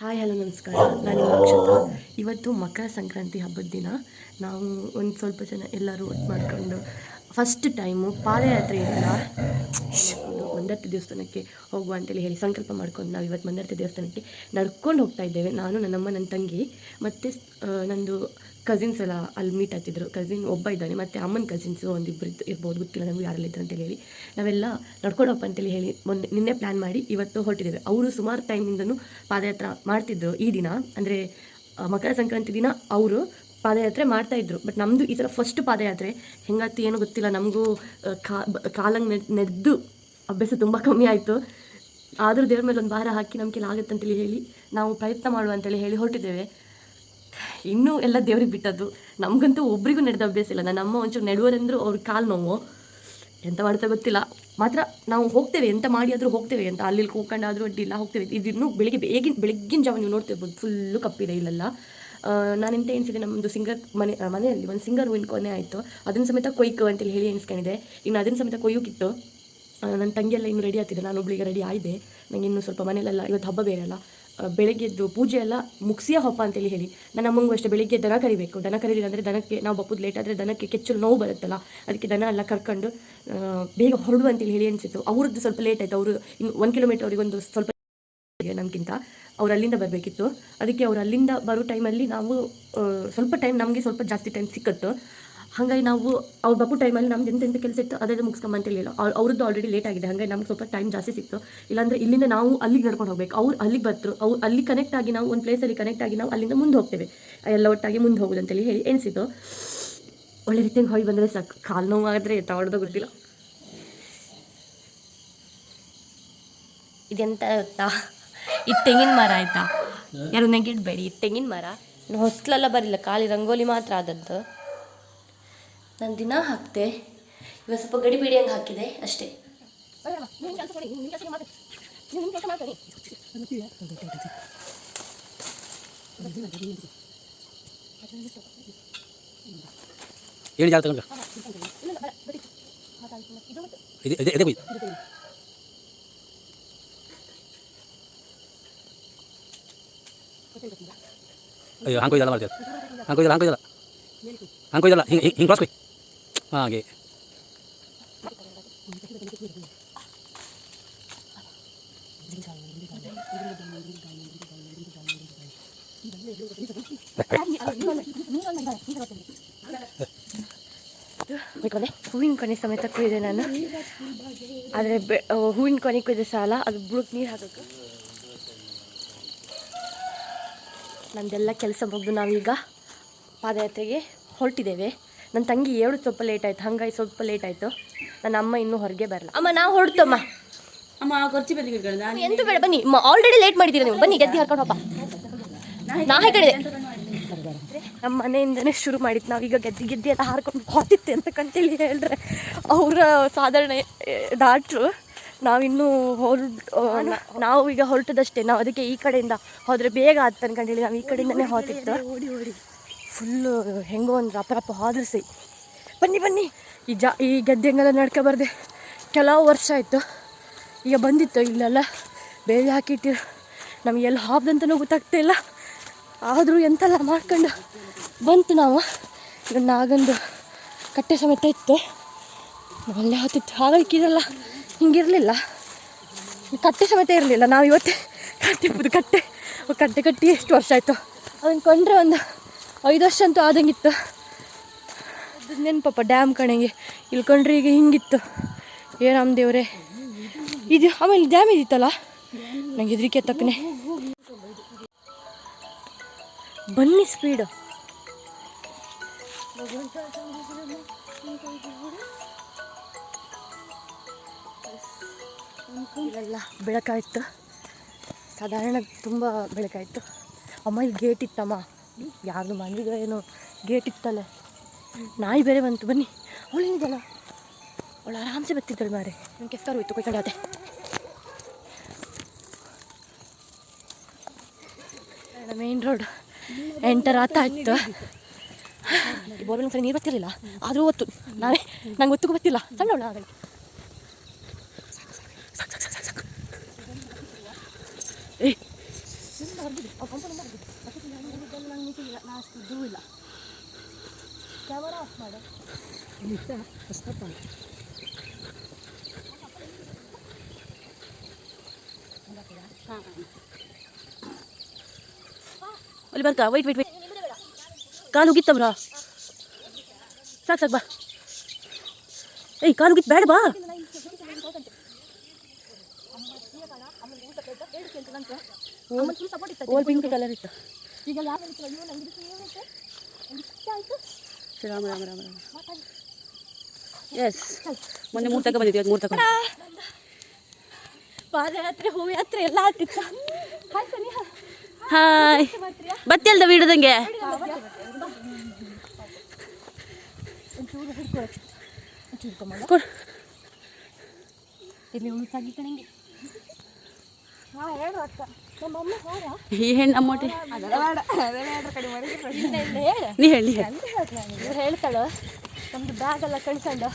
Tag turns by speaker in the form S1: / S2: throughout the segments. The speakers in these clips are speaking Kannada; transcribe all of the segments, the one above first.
S1: ಹಾಯ್ ಹಲೋ ನಮಸ್ಕಾರ. ನಾನು ಅಕ್ಷತಾ. ಇವತ್ತು ಮಕರ ಸಂಕ್ರಾಂತಿ ಹಬ್ಬದ ದಿನ. ನಾವು ಒಂದು ಸ್ವಲ್ಪ ಜನ ಎಲ್ಲರೂ ಒಟ್ಟು ಮಾಡ್ಕೊಂಡು ಫಸ್ಟ್ ಟೈಮು ಪಾದಯಾತ್ರೆ ಒಂದು ಮಂದರ್ತಿ ದೇವಸ್ಥಾನಕ್ಕೆ ಹೋಗುವ ಅಂತೇಳಿ ಹೇಳಿ ಸಂಕಲ್ಪ ಮಾಡ್ಕೊಂಡು ನಾವು ಇವತ್ತು ಮಂದರ್ತಿ ದೇವಸ್ಥಾನಕ್ಕೆ ನಡ್ಕೊಂಡು ಹೋಗ್ತಾ ಇದ್ದೇವೆ. ನಾನು ನನ್ನಮ್ಮ ನನ್ನ ತಂಗಿ. ಮತ್ತು ನಂದು ಕಸಿನ್ಸ್ ಎಲ್ಲ ಅಲ್ಲಿ ಮೀಟ್ ಆಗ್ತಿದ್ರು. ಕಸಿನ್ ಒಬ್ಬ ಇದ್ದಾನೆ, ಮತ್ತು ಅಮ್ಮನ ಕಸಿನ್ಸು ಒಂದಿಬ್ಬರು ಇರ್ಬೋದು, ಗೊತ್ತಿಲ್ಲ ನಮ್ಗೆ ಯಾರೆಲ್ಲ ಇದ್ರು ಅಂತೇಳಿ ಹೇಳಿ. ನಾವೆಲ್ಲ ನಡ್ಕೊಂಡು ಹೋಗಪ್ಪ ಅಂತೇಳಿ ಹೇಳಿ ಮೊನ್ನೆ ನಿನ್ನೆ ಪ್ಲ್ಯಾನ್ ಮಾಡಿ ಇವತ್ತು ಹೊರಟಿದ್ದೇವೆ. ಅವರು ಸುಮಾರು ಟೈಮಿಂದನೂ ಪಾದಯಾತ್ರೆ ಮಾಡ್ತಿದ್ರು ಈ ದಿನ. ಅಂದರೆ ಮಕರ ಸಂಕ್ರಾಂತಿ ದಿನ ಅವರು ಪಾದಯಾತ್ರೆ ಮಾಡ್ತಾ ಇದ್ರು. ಬಟ್ ನಮ್ಮದು ಈ ಥರ ಫಸ್ಟ್ ಪಾದಯಾತ್ರೆ ಹೆಂಗಾತಿ ಏನೋ ಗೊತ್ತಿಲ್ಲ. ನಮಗೂ ಕಾಲಂಗೆ ನೆದ್ದು ಅಭ್ಯಾಸ ತುಂಬ ಕಮ್ಮಿ ಆಯಿತು. ಆದರೂ ದೇವ್ರ ಮೇಲೆ ಒಂದು ಭಾರ ಹಾಕಿ ನಮ್ಮ ಕೈಲಿ ಆಗುತ್ತೆ ಅಂತೇಳಿ ಹೇಳಿ ನಾವು ಪ್ರಯತ್ನ ಮಾಡುವ ಅಂತೇಳಿ ಹೇಳಿ ಹೊರಟಿದ್ದೇವೆ. ಇನ್ನೂ ಎಲ್ಲ ದೇವ್ರಿಗೆ ಬಿಟ್ಟದ್ದು. ನಮಗಂತೂ ಒಬ್ರಿಗೂ ನಡೆದ ಅಭ್ಯಾಸ ಇಲ್ಲ. ನನ್ನ ಅಮ್ಮ ಒಂಚೂರು ನೆಡುವರೆಂದ್ರು ಅವ್ರ ಕಾಲು ನೋವು. ಎಂತ ಮಾಡ್ತಾ ಗೊತ್ತಿಲ್ಲ. ಮಾತ್ರ ನಾವು ಹೋಗ್ತೇವೆ, ಎಂತ ಮಾಡಿ ಆದರೂ ಹೋಗ್ತೇವೆ ಅಂತ. ಅಲ್ಲಿ ಅಡ್ಡಿ ಅಡ್ಡಿಲ್ಲ ಹೋಗ್ತೇವೆ. ಇದು ಇನ್ನೂ ಬೆಳಿಗ್ಗೆ ಬೇಗಿನ, ಬೆಳಗ್ಗಿನ ಜಾವ ನೀವು ನೋಡ್ತಿರ್ಬೋದು ಫುಲ್ಲು ಕಪ್ಪಿದೆ ಇಲ್ಲೆಲ್ಲ. ನಾನು ಎಂತ ಎಣಿಸಿದೆ ನಮ್ಮದು ಸಿಂಗರ್ ಮನೆ ಮನೆಯಲ್ಲಿ ಒಂದು ಸಿಂಗರ್ ಹೂವಿನ ಕೊನೆ ಆಯಿತು. ಅದನ್ನ ಸಮೇತ ಕೊಯ್ಕು ಅಂತೇಳಿ ಹೇಳಿ ಎಣಿಸ್ಕೊಂಡಿದೆ ಇನ್ನು ಅದನ್ನ ಸಮೇತ ಕೊಯ್ಯೋಕಿತ್ತು ನನ್ನ ತಂಗಿಯೆಲ್ಲ ಇನ್ನು ರೆಡಿ ಆಗ್ತಿದೆ. ನಾನು ಒಬ್ಳಿಗೆ ರೆಡಿ ಆಯಿದೆ. ನನಗೆ ಇನ್ನು ಸ್ವಲ್ಪ ಮನೆಯಲ್ಲೆಲ್ಲ ಇವತ್ತು ಹಬ್ಬ ಬೇರೆ ಅಲ್ಲ. ಬೆಳಗ್ಗೆದ್ದು ಪೂಜೆ ಎಲ್ಲ ಮುಗಿಸಿಯ ಹಬ್ಬ ಅಂತೇಳಿ ಹೇಳಿ. ನನ್ನ ಅಮ್ಮಂಗೂ ಅಷ್ಟೇ, ಬೆಳಿಗ್ಗೆ ದನ ಕರಿಬೇಕು. ದನ ಕರೀಲಿಲ್ಲ ಅಂದರೆ ದನಕ್ಕೆ, ನಾವು ಬಪ್ಪುದು ಲೇಟ್ ಆದರೆ ದನಕ್ಕೆ ಕೆಚ್ಚಲು ನೋವು ಬರುತ್ತಲ್ಲ, ಅದಕ್ಕೆ ದನ ಎಲ್ಲ ಕರ್ಕೊಂಡು ಬೇಗ ಹೊರಡು ಅಂತೇಳಿ ಹೇಳಿ ಅನಿಸಿತ್ತು ಅವ್ರದ್ದು ಸ್ವಲ್ಪ ಲೇಟ್ ಆಯಿತು. ಅವರು ಇನ್ನು ಒಂದು ಕಿಲೋಮೀಟರ್ ಅವ್ರಿಗೆ ಒಂದು ಸ್ವಲ್ಪ ನಮಗಿಂತ. ಅವ್ರು ಅಲ್ಲಿಂದ ಬರಬೇಕಿತ್ತು. ಅದಕ್ಕೆ ಅವ್ರು ಅಲ್ಲಿಂದ ಬರೋ ಟೈಮಲ್ಲಿ ನಾವು ಸ್ವಲ್ಪ ಟೈಮ್ ನಮಗೆ ಸ್ವಲ್ಪ ಜಾಸ್ತಿ ಟೈಮ್ ಸಿಕ್ಕತ್ತು. ಹಾಗಾಗಿ ನಾವು ಅವ್ರು ಬಪ್ಪು ಟೈಮಲ್ಲಿ ನಮ್ದು ಎಂತೆಂಥ ಕೆಲಸ ಇತ್ತು ಅದೇ ಮುಗಿಸ್ಕೊಂಬ ಅಂತ ಹೇಳಿಲ್ಲ ಅವ್ರು ಅವ್ರದ್ದು ಆಲ್ರೆಡಿ ಲೇಟ್ ಆಗಿದೆ. ಹಾಗಾಗಿ ನಮ್ಗೆ ಸ್ವಲ್ಪ ಟೈಮ್ ಜಾಸ್ತಿ ಸಿಕ್ತು. ಇಲ್ಲಾಂದರೆ ಇಲ್ಲಿಂದ ನಾವು ಅಲ್ಲಿಗೆ ನಡ್ಕೊಂಡು ಹೋಗ್ಬೇಕು. ಅವ್ರು ಅಲ್ಲಿಗೆ ಬರ್ತರು. ಅವ್ರು ಅಲ್ಲಿ ಕನೆಕ್ಟ್ ಆಗಿ ನಾವು ಒಂದು ಪ್ಲೇಸಲ್ಲಿ ಕನೆಕ್ಟ್ ಆಗಿ ನಾವು ಅಲ್ಲಿಂದ ಮುಂದೆ ಹೋಗ್ತೇವೆ. ಎಲ್ಲ ಒಟ್ಟಾಗಿ ಮುಂದೆ ಹೋಗೋದು ಅಂತೇಳಿ ಹೇಳಿ ಎಣಿಸಿತು ಒಳ್ಳೆ ರೀತಿಯಾಗಿ ಹೋಗಿ ಬಂದರೆ ಸಾಕು. ಕಾಲು ನೋವು ಆದರೆ ತಗೊಳ್ಳೋದು ಗೊತ್ತಿಲ್ಲ. ಇದೆಂತ ಗೊತ್ತಾ? ಇದು ತೆಂಗಿನ ಮರ ಆಯ್ತಾ? ಯಾರು ನೆಗೆಡ್ಬೇಡಿ ಇದು ತೆಂಗಿನ ಮರ. ಹೊಸ್ಲೆಲ್ಲ ಬರಿಲ್ಲ. ಖಾಲಿ ರಂಗೋಲಿ ಮಾತ್ರ ಆದದ್ದು. ನಾನು ದಿನ ಹಾಕ್ತೆ ಇವಾಗ ಸ್ವಲ್ಪ ಗಡಿ ಬಿಡಿ ಹಂಗೆ ಹಾಕಿದೆ ಅಷ್ಟೇ
S2: ಏನು ಜಾಗ ತಗೊಂಡ್ರ ಇದೆ ಇದೆ ಇದೆ ಹೋಯ್ತು ಅಯ್ಯೋ ಹಂಗೆ ಕೊಯ್ದಲ್ಲ ಮಾಡ್ತೀರ ಹಂಗೆ ಕೊಯ್ದಲ್ಲ ಹಂಗೆ ಕೊಯ್ದಲ್ಲ ಹಂಗೆ ಕೊಯ್ದಲ್ಲ ಹಿಂಗೆ ಹಿಂಗೆ ಕ್ರಾಸ್ ಕೊಯ್ ಹಾಗೆ.
S1: ಹೂವಿನ ಕೊನೆ ಸಮೇತ ಕುಯ್ದೆ ನಾನು. ಆದರೆ ಹೂವಿನ ಕೊನೆ ಕುಯ್ದೆ ಸಾಲ, ಅದು ಬುಡಕ್ಕೆ ನೀರು ಹಾಕಬೇಕು ನಮ್ಮದೆಲ್ಲ ಕೆಲಸ ಮುಗಿದು ನಾವೀಗ ಪಾದಯಾತ್ರೆಗೆ ಹೊರಟಿದ್ದೇವೆ. ನನ್ನ ತಂಗಿ ಏಳು ಸ್ವಲ್ಪ ಲೇಟ್ ಆಯ್ತು ಹಂಗಾಗಿ ಸ್ವಲ್ಪ ಲೇಟ್ ಆಯ್ತು. ನನ್ನ ಅಮ್ಮ ಇನ್ನೂ ಹೊರಗೆ ಬರಲ್ಲ ಅಮ್ಮ ನಾವು ಹೊರಡ್ತಮ್ಮ.
S3: ಅಮ್ಮ ಕೊರ್ಚಿ ಬದಿಗೆ
S1: ಎಂತ ಬೇಡ ಬನ್ನಿ. ಆಲ್ರೆಡಿ ಲೇಟ್ ಮಾಡಿದ್ದೀರಾ ನೀವು? ಬನ್ನಿ ಗೆದ್ದಿ ಹಾಕೊಂಡು ಹೋಗಪ್ಪ ನಾ ನಮ್ಮ ಮನೆಯಿಂದನೇ ಶುರು ಮಾಡಿದ್ದು ನಾವೀಗ ಗೆದ್ದಿ ಗೆದ್ದಿ ಎಲ್ಲ ಹಾರ್ಕೊಂಡು ಹೋಗ್ತಿತ್ತೆ ಅಂತ ಕಂತೇಳಿ ಹೇಳಿದ್ರೆ ಅವರ ಸಾಧಾರಣ ಡಾಕ್ಟ್ರು ನಾವಿನ್ನೂ ಹೊರ ನಾವು ಈಗ ಹೊರಟದಷ್ಟೇ. ನಾವು ಅದಕ್ಕೆ ಈ ಕಡೆಯಿಂದ ಹೋದರೆ ಬೇಗ ಆತ ಅನ್ಕೊಂಡೇಳಿ ನಾವು ಈ ಕಡೆಯಿಂದನೇ ಹೋಗ್ತಿತ್ತು. ಫುಲ್ಲು ಹೆಂಗೋ ಒಂದು ರಪ್ಪ ರಪ್ಪ ಹೋದ್ರೆ ಸೈ ಬನ್ನಿ ಬನ್ನಿ. ಈ ಜಾ, ಈ ಗದ್ದೆಂಗೆಲ್ಲ ನಡ್ಕೊ ಬರ್ದೆ. ಕೆಲವು ವರ್ಷ ಆಯಿತು. ಈಗ ಬಂದಿತ್ತು ಇಲ್ಲೆಲ್ಲ ಬೇರೆ ಹಾಕಿಟ್ಟಿರು. ನಮಗೆ ಎಲ್ಲಿ ಹಾಬ್ದಂತನೂ ಗೊತ್ತಾಗ್ತಾ ಇಲ್ಲ. ಆದರೂ ಎಂತೆಲ್ಲ ಮಾಡ್ಕೊಂಡು ಬಂತು ನಾವು. ಈಗ ನಾಗಂದು ಕಟ್ಟೆ ಸಮೇತ ಇತ್ತು. ಅಲ್ಲೇ ಹತ್ತಿತ್ತು. ಹಾಗಾಗಿ ಹಿಂಗಿರಲಿಲ್ಲ. ಕಟ್ಟೆ ಸಮೇತ ಇರಲಿಲ್ಲ. ನಾವು ಇವತ್ತೇ ಕಟ್ಟಿ. ಕಟ್ಟೆ ಕಟ್ಟೆ ಕಟ್ಟಿ ಎಷ್ಟು ವರ್ಷ ಆಯಿತು? ಅದನ್ನು ಕೊಂಡ್ರೆ ಒಂದು ಐದು ವರ್ಷ ಅಂತೂ ಆದಂಗಿತ್ತು. ಅದು ನೆನಪಪ್ಪ ಡ್ಯಾಮ್ ಕಣಂಗೆ. ಇಲ್ಲಿ ಕೊಂಡ್ರೆ ಈಗ ಹಿಂಗಿತ್ತು. ಏ ರಾಮ್ ದೇವ್ರೆ. ಇದು, ಆಮೇಲೆ ಡ್ಯಾಮ್ ಇದಿತ್ತಲ್ಲ? ನಂಗೆ ಹೆದರಿಕೆ ತಕ್ಕನೆ. ಬನ್ನಿ ಸ್ಪೀಡು ಇಲ್ಲೆಲ್ಲ ಬೆಳಕಾಯಿತು. ಸಾಧಾರಣ ತುಂಬ ಬೆಳಕಾಯಿತು. ಅಮ್ಮ, ಇಲ್ಲಿ ಗೇಟ್ ಇತ್ತಮ್ಮ. ಯಾರ್ದು ಮನೆಗೆ ಏನು ಗೇಟ್ ಇತ್ತಲ್ಲ. ನಾಯಿ ಬೇರೆ ಬಂತು, ಬನ್ನಿ. ಅವಳೇನಿದೆಯಲ್ಲ ಅವಳು ಆರಾಮ್ಸೆ ಬರ್ತಿದ್ದಾಳೆ ಮಾರೆ ನನಗೆ ಕೆಸ್ತಾರು ಹೋಯ್ತು ಕೊಯ್ಕೊಂಡೆ ಮೇನ್ ರೋಡ್ ಎಂಟರ್ ಆತ ಇತ್ತು ಬೋರ್ವೆಲ್ ಸರಿ ನೀರು ಬರ್ತಿರಲಿಲ್ಲ? ಆದರೂ ಒತ್ತು ನಾನೇ ನಂಗೆ ಒತ್ತಿಗೂ ಗೊತ್ತಿಲ್ಲ ಸಣ್ಣವಳು ಆಗಲಿ
S3: ಅಲ್ಲಿ ಬರ್ಕ ವೈಟ್ ವೈಟ್ ವೈಟ್ ಕಾಲು ಉಗಿತ್ತ ಬ್ರಾ ಸಾಕು ಸಾಕು ಬಾ ಏಯ್ ಕಾಲು ಉಗಿತ್ ಬೇಡ ಬಾ ಓಲ್ ಪಿಂಕ್ ಕಲರ್ ಇತ್ತು ರಾಮ ರಾಮ ರಾಮ ರಾಮ ಎಸ್ ಮೊನ್ನೆ ಮೂರು ತಕ ಬಂದಿದ್ವಿ ಮೂರು ತಕ
S1: ಪಾದಯಾತ್ರೆ ಹೂಯಾತ್ರೆ ಎಲ್ಲ ಆತಿತ್ತ
S3: ಹಾಯ್ ಬತ್ತಿ ಅಲ್ದ ಬಿಡದಂಗೆ ಕೊಡು
S1: ಇಲ್ಲಿ ಉಳ್ಸಾಗಿ ಕಣಂಗೆ
S3: ಈ ಹೆಣ್ಣು ಅಮ್ಮೋಟಿ. ನೀ ಹೇಳಿ.
S1: ಇವ್ರು ಹೇಳ್ತಾಳು ನಮ್ದು ಬ್ಯಾಗ್ ಎಲ್ಲ ಕಳ್ಕೊಂಡು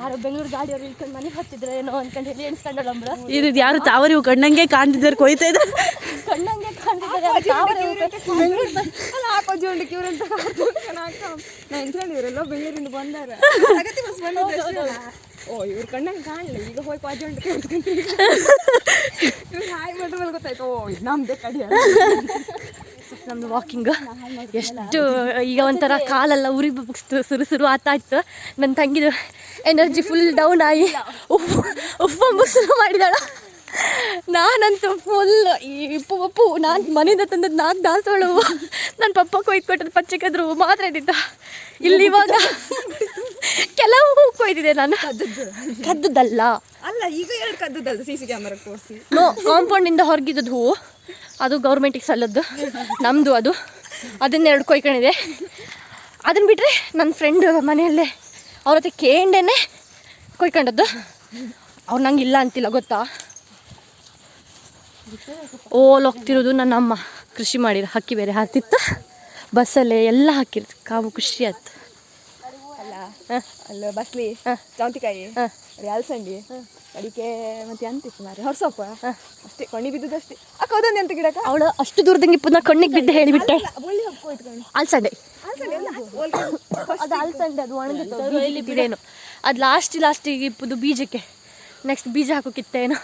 S1: ಯಾರೋ ಬೆಂಗಳೂರು ಗಾಡಿಯವ್ರು ಇಳ್ಕೊಂಡು ಮನೆ ಹತ್ತಿದ್ರೆ ಏನೋ ಅನ್ಕೊಂಡು ಹೇಳಿ ಎಣಿಸ್ಕೊಂಡಳು ಅಂಬ್ರು
S3: ಇದು ಯಾರು ತಾವರಿ ಕಣ್ಣಂಗೆ ಕಾಣ್ತಿದ್ದಾರೆ ಕೊಯ್ತಾ ಇದ್ದಾರೆ?
S1: ಕಣ್ಣಂಗೆ ಕಾಣ್ತಿದ್ದಾರೆ. ಬೆಂಗ್ಳೂರ್
S4: ಇವರೆಲ್ಲ ಬೆಂಗಳೂರಿಂದ ಬಂದಾರ. ಓ, ಇವ್ರ ಕಣ್ಣಂಗೆ ಕಾಣಲಿ ಈಗ ಹೋಗಿ ಪಾಜೊಂಡು ಕೇಳಿಸ್ಕೊಂತೀವಿ ಇವ್ರು ಹಾಯ್ ಗೊತ್ತಾಯ್ತು. ಓ, ಇದು ನಮ್ದೇ ಕಡಿಯ
S1: ನಮ್ದು ವಾಕಿಂಗ್ ಎಷ್ಟು, ಈಗ ಒಂಥರ ಕಾಲೆಲ್ಲ ಉರಿ ಸುರು ಸುರು ಆತಾಯ್ತು ನನ್ನ ತಂಗಿದು ಎನರ್ಜಿ ಫುಲ್ ಡೌನ್ ಆಗಿ ಉಪ್ಪು ಉಪ್ಪು ಶುರು ಮಾಡಿದಾಳ. ನಾನಂತೂ ಫುಲ್ ಈ ಉಪ್ಪು ಉಪ್ಪು, ನಾನು ಮನೆಯಿಂದ ತಂದದ್ದು ನಾಲ್ಕು ದಾಸವಾಳು ನನ್ನ ಪಪ್ಪ ಕೊಯ್ದು ಕೊಟ್ಟದ್ದು ಪಚ್ಚಕದ್ರು ಮಾತ್ರ ಇದ್ದಿದ್ದ ಇಲ್ಲಿ ಇವಾಗ ಕೊಯ್ದಿದೆ ನಾನು. ಕದ್ದದ್ದಲ್ಲ.
S4: ಅಲ್ಲ ಈಗ ಎರಡು ಕದ್ದದ್ದು ಸಿ ಸಿ ಕ್ಯಾಮರಾ ಕೋರ್ಸಿ
S1: ನೋ ಕಾಂಪೌಂಡಿಂದ ಹೊರಗಿದ್ದದ್ದು ಹೂವು. ಅದು ಗೌರ್ಮೆಂಟಿಗೆ ಸಲ್ಲದ್ದು. ನಮ್ಮದು ಅದು. ಅದನ್ನೆರಡು ಕೊಯ್ಕೊಂಡಿದೆ ಅದನ್ನ ಬಿಟ್ಟರೆ ನನ್ನ ಫ್ರೆಂಡ್ ಮನೆಯಲ್ಲೇ ಅವ್ರ ಹತ್ರ ಕೇಂಡೇನೆ ಕೊಯ್ಕೊಂಡದ್ದು. ಅವ್ರು ನಂಗೆ ಇಲ್ಲ ಅಂತಿಲ್ಲ ಗೊತ್ತಾ? ಓಲ್ ಹೋಗ್ತಿರೋದು ನನ್ನ ಅಮ್ಮ ಕೃಷಿ ಮಾಡಿರೋ ಹಕ್ಕಿ ಬೇರೆ ಹಾಕ್ತಿತ್ತು. ಬಸ್ಸಲ್ಲೇ ಎಲ್ಲ ಹಾಕಿರ್ತು ಕಾವು ಖುಷಿ ಆಯ್ತು.
S4: ಅಲ್ಲ ಅಲ್ಲ ಬಸ್ಲಿ ಚೌಂತಿಕಾಯಿ ಅಲ್ಸಂಡಿ ಅಲಸಂಡಿ ಅಡಿಕೆ ಮತ್ತೆ ಅಂತಿತ್ತು ಮಾರಿ ಹೊರಸೊಪ್ಪ? ಅಷ್ಟೇ ಕಣ್ಣಿ ಬಿದ್ದದಷ್ಟೇ ಅಕ್ಕ ಅದೊಂದು ಅಂತ ಗಿಡಕ್ಕ
S1: ಅವಳು ಅಷ್ಟು ದೂರದಂಗೆ ಪುನಃ ಕಣ್ಣಿಗೆ ಬಿದ್ದು ಹೇಳಿಬಿಟ್ಟೆ.
S4: ಒಳ್ಳೆ ಹಬ್ಬ ಇಟ್ಕೊಂಡು
S1: ಅಲ್ಸಂಡೆ ಅದು ಅಲ್ಸಂಡೆ ಅದು ಒಣಗಿತ್ತು ಬಿಡೇನು. ಅದು ಲಾಸ್ಟ್ ಲಾಸ್ಟಿಗೆ ಇಪ್ಪದು ಬೀಜಕ್ಕೆ. ನೆಕ್ಸ್ಟ್ ಬೀಜ ಹಾಕೋಕಿತ್ತೇನು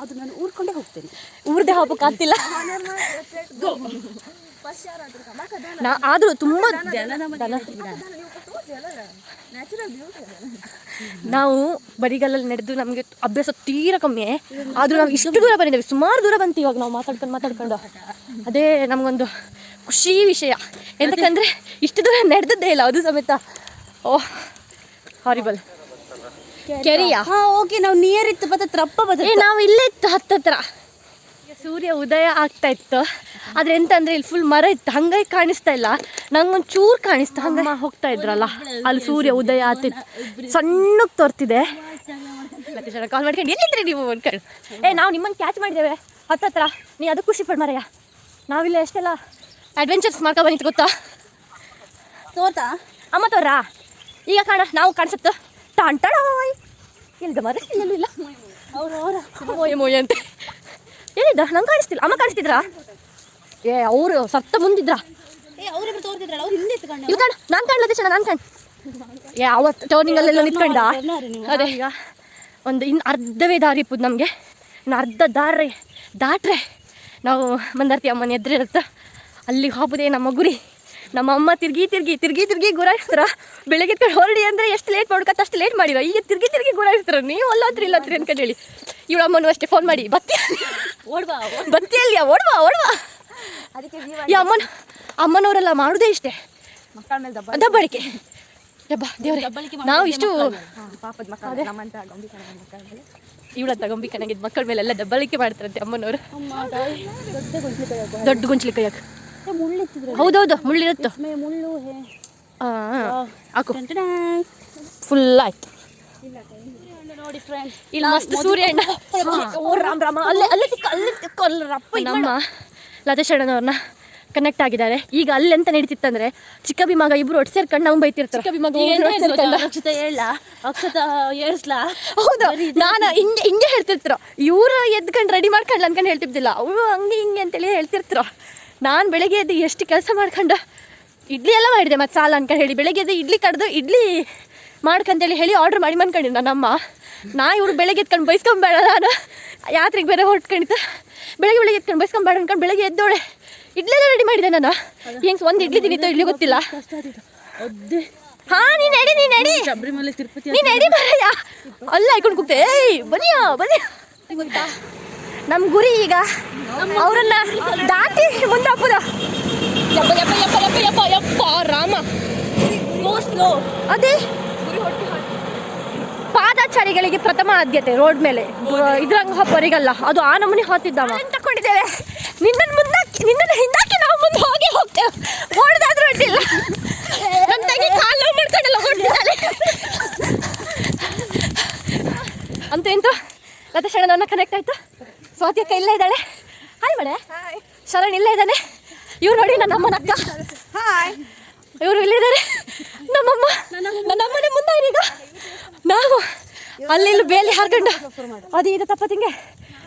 S3: ಅದು ನಾನು ಊರ್ಕೊಂಡೇ ಹೋಗ್ತೇನೆ.
S1: ಊರ್ದೆ ಹಬ್ಬಕ್ಕೆ ಆಗ್ತಿಲ್ಲ. ನಾ ಆದರೂ ತುಂಬ ನಾವು ಬರಿಗಾಲಲ್ಲಿ ನಡೆದು ನಮಗೆ ಅಭ್ಯಾಸ ತೀರ ಕಮ್ಮಿ. ಆದರೂ ನಾವು ಇಷ್ಟು ದೂರ ಬಂದಿದ್ದೇವೆ. ಸುಮಾರು ದೂರ ಬಂತು ಇವಾಗ ನಾವು ಮಾತಾಡ್ಕೊಂಡು ಮಾತಾಡ್ಕೊಂಡು. ಅದೇ ನಮಗೊಂದು ಖುಷಿ ವಿಷಯ. ಎಂತಕ್ಕಂದ್ರೆ ಇಷ್ಟು ದೂರ ನಡೆದದ್ದೇ ಇಲ್ಲ ಅದು ಸಮೇತ. ಓ ಹಾರಿಬಲ್ ಕೆರಿಯಾ.
S3: ಹಾ ಓಕೆ ನಾವು ನಿಯರ್ ಇತ್ತು ಮತ್ತೆ ತ್ರಪ್ಪ
S1: ಏ ನಾವು ಇಲ್ಲೇ ಇತ್ತು ಹತ್ತತ್ರ ಸೂರ್ಯ ಉದಯ ಆಗ್ತಾ ಇತ್ತು. ಆದ್ರೆ ಎಂತ ಅಂದ್ರೆ ಇಲ್ಲಿ ಫುಲ್ ಮರ ಇತ್ತು. ಹಂಗಾಗಿ ಕಾಣಿಸ್ತಾ ಇಲ್ಲ. ನಂಗೊಂದು ಚೂರು ಕಾಣಿಸ್ತಾ ಅಮ್ಮ ಹೋಗ್ತಾ ಇದ್ರಲ್ಲ ಅಲ್ಲಿ ಸೂರ್ಯ ಉದಯ ಆತಿತ್ತು ಸಣ್ಣಕ್ಕೆ ತೋರ್ತಿದೆ. ಕಾಲ್ ಮಾಡ್ಕೊಂಡು ಎಲ್ಲಿದ್ರಿ ನೀವು ಅನ್ಕೊಂಡು ಏ ನಾವು ನಿಮ್ಮನ್ನು ಕ್ಯಾಚ್ ಮಾಡಿದ್ದೇವೆ. ಹತ್ತತ್ರ. ನೀ ಅದಕ್ಕೆ ಖುಷಿ ಪಡ್ ಮರಯ್ಯ. ನಾವಿಲ್ಲ ಎಷ್ಟೆಲ್ಲ ಅಡ್ವೆಂಚರ್ಸ್ ಮಾಡ್ಕೊ ಬಂದಿತ್ತು ಗೊತ್ತಾ?
S3: ತೋರ್ತಾ
S1: ಅಮ್ಮ ತೋರಾ ಈಗ ಕಾಣ ನಾವು ಕಾಣಿಸುತ್ತೆ. ಟಾಂಟಣ ಇಲ್ದ ಮರ ಎಲ್ಲೂ ಇಲ್ಲ ಮೋಯ ಮೋಯ ಅಂತ. ಏನಿದ್ದ ನಂಗೆ ಕಾಣಿಸ್ತಿಲ್ಲ. ಅಮ್ಮ ಕಾಣಿಸ್ತಿದ್ರಾ? ಏ ಅವರು ಸತ್ತ ಮುಂದಿದ್ರ? ನಾನು ಕಾಣ್ಲತ್ತೆ ಚೆನ್ನ ನಾನು ಕಾಣ್ ಯಾವತ್ತು ನಿಂತ್ಕೊಂಡ? ಅದೇ. ಈಗ ಒಂದು ಇನ್ನು ಅರ್ಧವೇ ದಾರಿ ಇಪ್ಪುದು ನಮಗೆ. ಇನ್ನು ಅರ್ಧ ದಾರಿ ದಾಟ್ರೆ ನಾವು ಮಂದಾರ್ತಿ ಅಮ್ಮನ ಎದುರಿರುತ್ತೆ ಅಲ್ಲಿಗೆ ಹೋಗೋದೇ ನಮ್ಮ ಗುರಿ. ನಮ್ಮ ಅಮ್ಮ ತಿರ್ಗಿ ತಿರ್ಗಿ ತಿರ್ಗಿ ತಿರ್ಗಿ ಗುರಾಯಿಸ್ತಾರ. ಬೆಳಗ್ಗೆ ಕಡೆ ಹೊರಡಿ ಅಂದರೆ ಎಷ್ಟು ಲೇಟ್ ಮಾಡ್ಕತ್ತ ಅಷ್ಟು ಲೇಟ್ ಮಾಡಿರೋ ಈಗ ತಿರ್ಗಿ ತಿರ್ಗಿ ಗುರಾಯಿಸ್ತಾರ. ನೀವು ಅಲ್ಲತ್ರಿ ಇಲ್ಲತ್ರಿ ಅಂತ ಹೇಳಿ. ಇವಳಮ್ಮನು ಅಷ್ಟೇ ಫೋನ್ ಮಾಡಿ ಬತ್ತಿ
S3: ಓಡ್ವಾ
S1: ಬತ್ತಿ ಅಲ್ಲಿಯಾ? ಓಡ್ವಾ ಓಡ್ವಾ
S4: ಅದಕ್ಕೆ
S1: ಈ ಅಮ್ಮನ ಅಮ್ಮನವರೆಲ್ಲ ಮಾಡೋದೇ ಇಷ್ಟೇ.
S4: ಮಕ್ಕಳ ಮೇಲೆ ದಬ್ಬ
S1: ದಬ್ಬಳಿಕೆ. ಯಬ್ಬ ದೇವ್ರೆ ನಾವು ಇಷ್ಟು
S4: ಪಾಪದ ಮಕ್ಕಳು ನಮ್ಮಂತ ಗಂಭೀರ ಮಕ್ಕಳ ಮೇಲೆ.
S1: ಇವಳ ತಗೊಂಬಿ ಕಣಗಿದ್ ಮಕ್ಕಳ ಮೇಲೆಲ್ಲ ದಬ್ಬಳಿಕೆ ಮಾಡ್ತಾರಂತೆ ಅಮ್ಮನವರು.
S3: ದೊಡ್ಡ ಗೊಂಚಲು ಮುಳ್ಳಿತ್ತಿದ್ರು
S1: ಹೌದೌದು ಮುಳ್ಳಿರುತ್ತೆ
S3: ಮುಳ್ಳು
S1: ಹಾಕು. ಫುಲ್ ಆಯ್ತು.
S3: ನೋಡಿ ಫ್ರೆಂಡ್ಸ್
S1: ಇಲ್ಲಿ ಮಸ್ತ್ ಸೂರ್ಯಣ್ಣ ಓ ರಾಮ್ ರಾಮ ಅಲ್ಲೇ ಅಲ್ಲೇ ತಿಕ್ಕ ಅಲ್ಲೇ ತಿಕ್ಕ ಅಲ್ಲ ರಪ್ಪ ನಮ್ಮ ಲತೇಶಣ್ಣನವ್ರನ್ನ ಕನೆಕ್ಟ್ ಆಗಿದ್ದಾರೆ. ಈಗ ಅಲ್ಲಿ ಎಂತ ನಡೀತಿತ್ತಂದ್ರೆ ಚಿಕ್ಕ ಭೀಮಾಗ ಇಬ್ರು ಒಟ್ಟು ಸೇರ್ಕೊಂಡು ನಾವು ಬೈತಿರ್ತಾರೆ. ಚಿಕ್ಕ ಭೀಮಾಗ
S3: ಈಗ ಎಂತ
S1: ಒಟ್ಟು
S3: ಆಯ್ತು ಅಕ್ಷತ ಹೇಳ ಅಕ್ಷತ ಏಳ್ಸ್ಲಾ
S1: ಹೌದು. ನಾನು ಹಿಂಗೆ ಹಿಂಗೆ ಹೇಳ್ತಿರ್ತಿರೋ. ಇವ್ರು ಎದ್ಕೊಂಡು ರೆಡಿ ಮಾಡ್ಕೊಂಡು ಅನ್ಕೊಂಡು ಹೇಳ್ತಿದ್ದಿಲ್ಲ. ಅವರು ಹಂಗೆ ಹಿಂಗೆ ಅಂತೇಳಿ ಹೇಳ್ತಿರ್ತಿರೋ. ನಾನು ಬೆಳಗ್ಗೆ ಎದ್ದು ಎಷ್ಟು ಕೆಲಸ ಮಾಡ್ಕೊಂಡು ಇಡ್ಲಿ ಎಲ್ಲ ಮಾಡಿದೆ ಮತ್ತೆ ಸಾಲ ಅನ್ಕೊಂಡು ಹೇಳಿ. ಬೆಳಗ್ಗೆ ಎದ್ದು ಇಡ್ಲಿ ಕಡ್ದು ಇಡ್ಲಿ ಮಾಡ್ಕಂತೇಳಿ ಹೇಳಿ ಆರ್ಡ್ರ್ ಮಾಡಿ ಮನ್ಕೊಂಡಿದ್ದ ನಮ್ಮ. ನಾ ಇವ್ರು ಬೆಳಗ್ಗೆ ಎತ್ಕೊಂಡು ಬೈಸ್ಕೊಂಬೇಡ ನಾನು. ಯಾತ್ರೆಗೆ ಬೇರೆ ಹೊರಟ್ಕೊಂಡಿದ್ದ. ಬೆಳಗ್ಗೆ ಬೆಳಗ್ಗೆ ಎತ್ಕೊಂಡು ಬೈಸ್ಕೊಂಬೇಡ ಅನ್ಕೊಂಡು ಬೆಳಗ್ಗೆ ಎದ್ದೋಳೆ ಇಡ್ಲೆಲ್ಲ ರೆಡಿ ಮಾಡಿದೆ ನಾನು. ಹೆಂಗ್ ಒಂದು ಇಡ್ಲಿ ತಿನ್ನಿತ್ತು ಇಡ್ಲಿ ಗೊತ್ತಿಲ್ಲ. ಹಾ ನೀನ್ ನಡಿ ನೀನ್ ನಡಿ.
S3: ಶಬರಿಮಲೆ ತಿರುಪತಿ
S1: ನೀನ್ ನಡಿ ಬರಯ್ಯ ಅಲ್ಲ ಹಾಕೊಂಡು ಕೂತೆ. ಏಯ್ ಬನ್ನಿಯ ಬನ್ನಿಯ ನಮ್ ಗುರಿ ಈಗ ಅವರನ್ನ ದಾಟಿ ಮುಂದೆ ಹಾಕುದ ಯಪ್ಪ ಯಪ್ಪ ಯಪ್ಪ ಯಪ್ಪ ಯಪ್ಪ ಯಪ್ಪ ರಾಮ. ಅದೇ ಪಾದಾಚಾರಿಗಳಿಗೆ ಪ್ರಥಮ ಆದ್ಯತೆ ರೋಡ್ ಮೇಲೆ. ಇದ್ರಂಗ ಹಬ್ಬರಿಗಲ್ಲ ಅದು ಆ ನಮೂನಿ ಹೊತ್ತಿದ್ದಾವ ತಕೊಂಡಿದ್ದೇವೆ ನಿನ್ನ ಮುಂದಾಕಿ ನಿನ್ನ ಹಿಂದಾಕಿ ನಾವು ಮುಂದೆ ಹೋಗಿ ಹೋಗ್ತೇವೆ. ಓಡದಾದ್ರೂ ಅಡ್ಡಿಲ್ಲ ನನ್ನ ತಂಗಿ ಕಾಲು ನೋವು ಮಾಡ್ಕೊಂಡೆಲ್ಲ ಓಡ್ತಿದ್ದಾಳೆ ಅಂತ ಇಂತೂ ಲತೇಶಣ್ಣ ನನ್ನ ಕನೆಕ್ಟ್ ಆಯ್ತು? ಸ್ವಾತಿ ಅಕ್ಕ ಇಲ್ಲೇ ಇದ್ದಾಳೆ. ಹಾಯ್ ಮನೆ ಶರಣ್ ಇಲ್ಲೇ ಇದ್ದಾನೆ. ಇವ್ರು ನೋಡಿ ನನ್ನ ಅಮ್ಮನ ಅಕ್ಕ
S4: ಹಾಯ್
S1: ಇವರು ಇಲ್ಲಿದ್ದಾರೆ ನಮ್ಮಮ್ಮ. ನನ್ನ ಅಮ್ಮನೇ ಮುಂದೆ ಈಗ ನಾವು ಅಲ್ಲಿ ಇಲ್ಲಿ ಬೇಲಿ ಹಾರ್ಕೊಂಡು. ಅದು ಇದು ತಿಂಗೆ.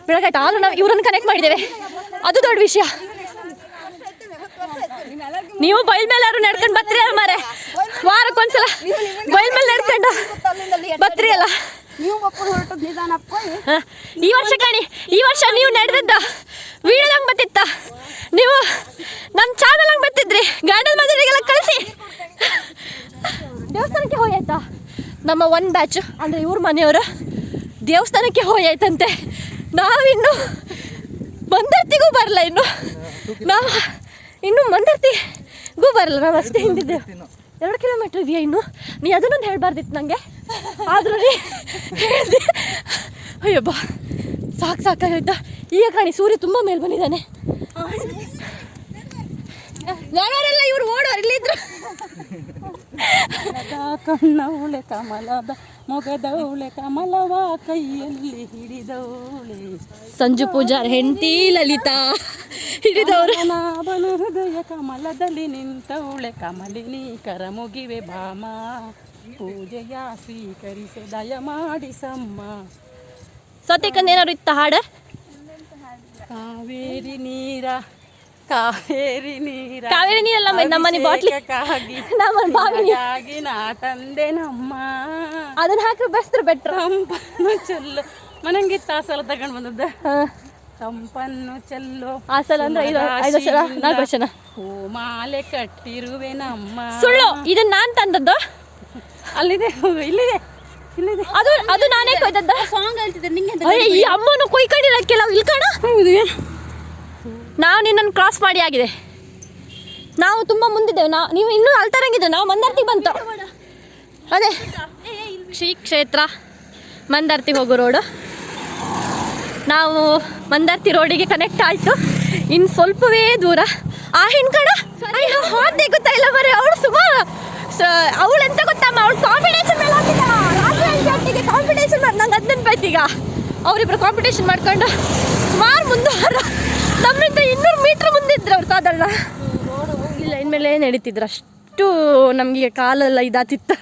S1: ಬೆಳಗಾಯ್ತು ಆದ್ರೂ ನಾವು ಇವ್ರನ್ನ ಕನೆಕ್ಟ್ ಮಾಡಿದ್ದೇವೆ. ಅದು ದೊಡ್ಡ ವಿಷಯ. ನೀವು ಬೈಲ್ ಮೇಲೆ ಯಾರು ನಡ್ಕೊಂಡು ಬತ್ರಿ ಅಲ್ಲ ಮಾರೆ? ವಾರಕ್ಕೊಂದ್ಸಲ ಬೈಲ್ ಮೇಲೆ ನಡ್ಕೊಂಡು ಬತ್ರಿಯಲ್ಲ ಅಲ್ಲ? ಈ ವರ್ಷ ಕಣಿ ಈ ವರ್ಷ ನೀವು ನಡೆದಿದ್ದ ವೀಡಿಯೋದಂಗೆ ಬತ್ತಿತ್ತ? ನೀವು ನಮ್ಮ ಚಾನಲ್ ಹಂಗ್ ಬರ್ತಿದ್ರಿ ನಮ್ಮ ಒನ್ ಬ್ಯಾಚ್ ಅಂದರೆ ಇವ್ರ ಮನೆಯವರು ದೇವಸ್ಥಾನಕ್ಕೆ ಹೋಯಾಯ್ತಂತೆ ನಾವಿನ್ನು ಮಂದರ್ತಿಗೂ ಬರಲ್ಲ ಇನ್ನು. ನಾವು ಇನ್ನು ಮಂದರ್ತಿಗೂ ಬರಲ್ಲ ನಾವು ಅಷ್ಟೇ ಹಿಂದಿದ್ದೇವೆ. ಎರಡು ಕಿಲೋಮೀಟ್ರ್ ಇದೆಯಾ ಇನ್ನು? ನೀ ಅದನ್ನೊಂದು ಹೇಳ್ಬಾರ್ದಿತ್ತು ನನಗೆ ಆದರೂ ನೀ ಹೇಳ್ದೆ. ಅಯ್ಯಬ್ಬ ಸಾಕು ಸಾಕಾಗೋಯ್ತಾ ಈಗ ಕಾಣಿ ಸೂರ್ಯ ತುಂಬ ಮೇಲೆ ಬಂದಿದ್ದಾನೆ. ನೋಡೋರೆಲ್ಲ ಇವ್ರು ಓಡೋರು ಇಲ್ಲಿದ್ರು.
S3: ಕಣ್ಣವಳೆ ಕಮಲದ ಮೊಗದವಳೆ ಕಮಲವ ಕೈಯಲ್ಲಿ ಹಿಡಿದವಳೆ.
S1: ಸಂಜು ಪೂಜಾರ್ ಹೆಂಡತಿ ಲಲಿತಾ ಹಿಡಿದವರು.
S3: ನಾಭನ ಹೃದಯ ಕಮಲದಲ್ಲಿ ನಿಂತವಳೆ ಕಮಲಿನಿ ಕರ ಮುಗಿವೆ ಭಾಮ. ಪೂಜೆಯ ಸ್ವೀಕರಿಸಿ ದಯ ಮಾಡಿಸಮ್ಮ
S1: ಸತ್ಯಕ್ಕಂದೇನಾದ್ರು ಇತ್ತ ಹಾಡ?
S3: ಕಾವೇರಿ ನೀರ ಕಾವೇರಿ ನೀರ
S1: ಕಾವೇರಿ ನೀರಲ್ಲ ಮ- ನಮ್ಮನೆ ಬಾಟ್ಲಿ.
S3: ನಮ್ಮ
S1: ನಮ್ಮನೆ ಬಾವಿ ನೀರು.
S3: ಹಾಗಾಗಿ ನಾ ತಂದೆ ನಮ್ಮ.
S1: ಅದನ್ನ ಹಾಕಿ ಬೆಸ್ತ್ರ ಬೆಟ್ರ.
S3: ತಂಪನ್ನು ಚೆಲ್ಲು ಮನಂಗಿತ್ತ ಆ ಸಲ ತಗೊಂಡು ಬಂದದ್ದು? ತಂಪನ್ನು ಚೆಲ್ಲು
S1: ಆ ಸಲ ಅಂದ್ರೆ ಐದು ಐದು ವರ್ಷ ನಾಲ್ಕು ವರ್ಷನ?
S3: ಹೂಮಾಲೆ ಕಟ್ಟಿರುವೆ ನಮ್ಮ.
S1: ಸುಳ್ಳು. ಇದನ್ನ ನಾನು ತಂದದ್ದು?
S3: ಅಲ್ಲಿದೆ ಇಲ್ಲಿದೆ ಇಲ್ಲಿದೆ.
S1: ಅದು ಅದು ನಾನೇ ಕೊಯ್ದದ್ದು.
S3: ಸಾಂಗ್ ಹೇಳ್ತಿದ್ದೆ ನಿಂಗೆ
S1: ಅಮ್ಮನು ಕೊಯ್ಕೊಂಡಿಲ್ಲ ಕೆಲವು ಇಲ್ಲಿ ಕಾಣ ನಾವು ನಿನ್ನನ್ನು ಕ್ರಾಸ್ ಮಾಡಿ ಆಗಿದೆ. ನಾವು ತುಂಬ ಮುಂದಿದ್ದೇವೆ. ನಾವು ನೀವು ಇನ್ನೂ ಅಲ್ತಾರಂಗಿದ್ದೆ ನಾವು ಮಂದಾರ್ತಿಗೆ ಬಂತು ಅದೇ. ಶ್ರೀ ಕ್ಷೇತ್ರ, ಮಂದಾರ್ತಿ ಹೋಗೋ ರೋಡು. ನಾವು ಮಂದಾರ್ತಿ ರೋಡಿಗೆ ಕನೆಕ್ಟ್ ಆಯಿತು. ಇನ್ನು ಸ್ವಲ್ಪವೇ ದೂರ. ಆ ಹೆಣ್ಕಣ ಹಾದೆ ಗೊತ್ತಾ ಇಲ್ಲ ಬರೀ ಅವಳು ಸುಮಾ ಅವಳು ಎಂತ ಗೊತ್ತಮ್ಮ ಅವಳು ಕಾಂಬಿನೇಷನ್ ಮೇಲೆ ಹಾಕಿದ್ದಾಳ ಕಾಂಬಿನೇಷನ್ ಮಾಡಿ ನಂಗೆ ಅದನ್ನ ನೆನಪಾಯ್ತು ಈಗ ಅವರಿಬ್ರು ಕಾಂಪಿಟೇಷನ್ ಮಾಡ್ಕೊಂಡು ಸುಮಾರು ಮುಂದುವರ ನಮ್ಮಿಂದ ಇನ್ನೂರು ಮೀಟ್ರ್ ಮುಂದಿದ್ರು ಅವ್ರು ಸಾಧಾರಣ. ಇಲ್ಲ, ಇನ್ಮೇಲೆ ನಡೀತಿದ್ರು? ಅಷ್ಟು ನಮಗೆ ಕಾಲೆಲ್ಲ ಇದಾತಿತ್ತು.